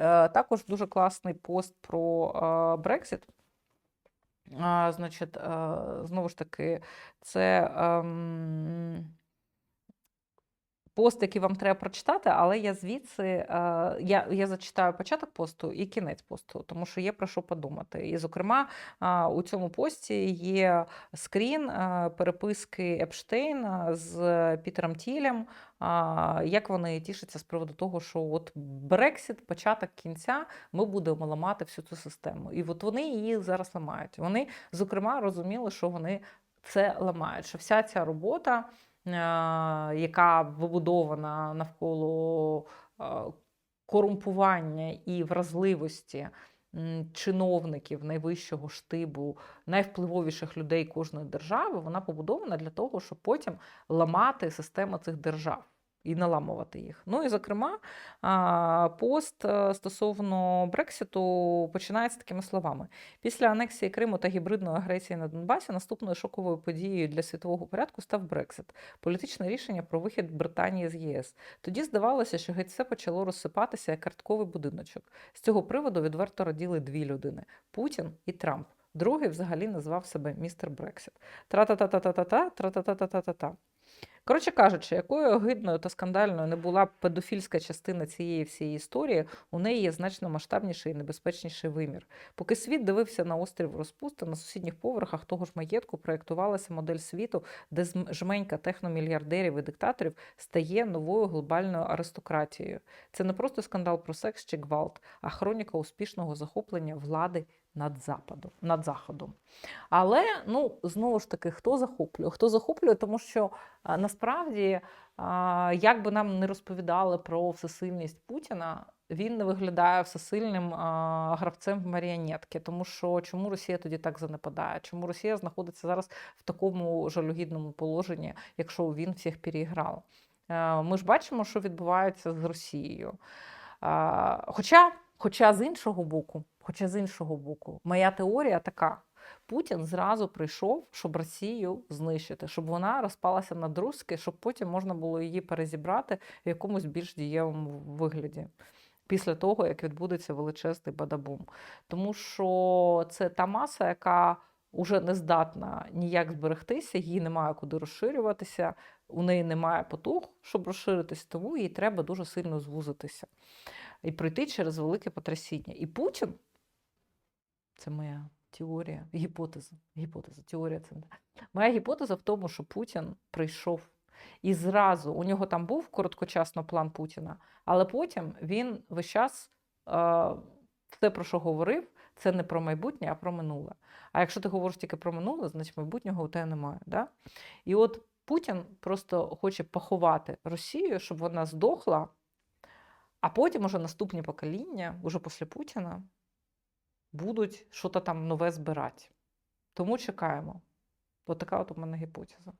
Е, Також дуже класний пост про Брексіт. Значить, знову ж таки, це ем, пост, який вам треба прочитати, але я звідси е, я, я зачитаю початок посту і кінець посту, тому що є про що подумати. І, зокрема, а, у цьому пості є скрін е, переписки Епштейна з Пітером Тілем, як вони тішаться з приводу того, що от Брексит, початок кінця, ми будемо ламати всю цю систему. І от вони її зараз ламають. Вони, зокрема, розуміли, що вони це ламають. Що вся ця робота, е, яка вибудована навколо е, корумпування і вразливості чиновників найвищого штибу, найвпливовіших людей кожної держави, вона побудована для того, щоб потім ламати систему цих держав. І наламувати їх. Ну і зокрема, пост е, стосовно Брекситу починається такими словами: після анексії Криму та гібридної агресії на Донбасі наступною шоковою подією для світового порядку став Брексит, політичне рішення про вихід Британії з ЄС. Тоді здавалося, що геть все почало розсипатися як картковий будиночок. З цього приводу відверто раділи дві людини: Путін і Трамп. Другий взагалі назвав себе містер Брексит. Тра-та-та-та-та-та, тра-та-та-та-та-та. Коротше кажучи, якою огидною та скандальною не була педофільська частина цієї всієї історії, у неї є значно масштабніший і небезпечніший вимір. Поки світ дивився на острів розпусти, на сусідніх поверхах того ж маєтку проєктувалася модель світу, де жменька техномільярдерів і диктаторів стає новою глобальною аристократією. Це не просто скандал про секс чи гвалт, а хроніка успішного захоплення влади над западом, над заходом. Але ну знову ж таки, хто захоплює? Хто захоплює, тому що насправді, як би нам не розповідали про всесильність Путіна, він не виглядає всесильним а, гравцем в маріонетки. Тому що чому Росія тоді так занепадає? Чому Росія знаходиться зараз в такому жалюгідному положенні, якщо він всіх переіграв? Е, Ми ж бачимо, що відбувається з Росією. Хоча, хоча з іншого боку, хоча з іншого боку, моя теорія така. Путін зразу прийшов, щоб Росію знищити, щоб вона розпалася на друзки, щоб потім можна було її перезібрати в якомусь більш дієвому вигляді. Після того, як відбудеться величезний бадабум. Тому що це та маса, яка вже не здатна ніяк зберегтися, їй немає куди розширюватися, у неї немає потуг, щоб розширитися, тому їй треба дуже сильно звузитися і пройти через велике потрясіння. І Путін це моя теорія, гіпотеза. Гіпотеза, теорія це. Моя гіпотеза в тому, що Путін прийшов. І зразу у нього там був короткочасно план Путіна, але потім він весь час все, про що говорив, це не про майбутнє, а про минуле. А якщо ти говориш тільки про минуле, значить майбутнього у тебе немає. Да? І от Путін просто хоче поховати Росію, щоб вона здохла, а потім уже наступні покоління, уже після Путіна, будуть щось там нове збирати. Тому чекаємо. От така от у мене гіпотеза.